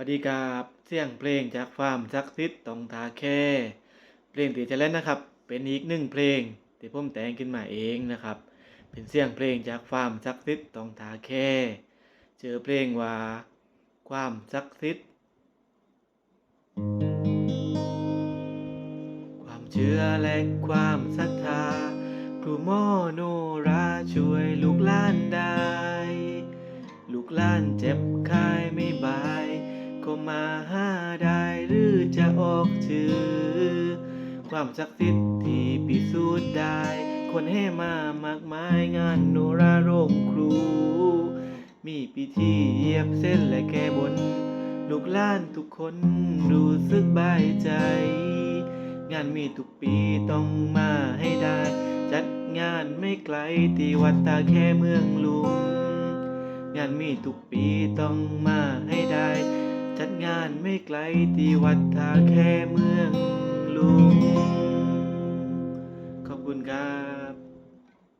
วัสดีครับเสียงเพลงจากฟาร์มซักซิดตองทาแค่เพลงที่จะเล่นนะครับ เป็นอีกหนึ่งเพลงที่ผมแต่งขึ้นมาเองนะครับ เป็นเสียงเพลงจากฟาร์มซักซิดตองทาแค่เจอเพลงว่าความซักซิดความเชื่อและความศรัทธาครูหมอโนราช่วยลูกล้านได้ ลูกล้านเจ็บคายไม่ จะออกชื่อ ความศักดิ์สิทธิ์ที่พิสูจน์ได้ คนให้มามากมายงานโนราโรงครู มีพิธีเยียบเส้นและแก้บน ลูกล้านทุกคนรู้สึกบายใจ งานมีทุกปีต้องมาให้ได้ จัดงานไม่ไกลที่วัดตาแค่เมืองลุงงานมีทุกปีต้องมาให้ได้ ไม่ไกลที่วัดตาแค่เมืองลุงขอบคุณครับ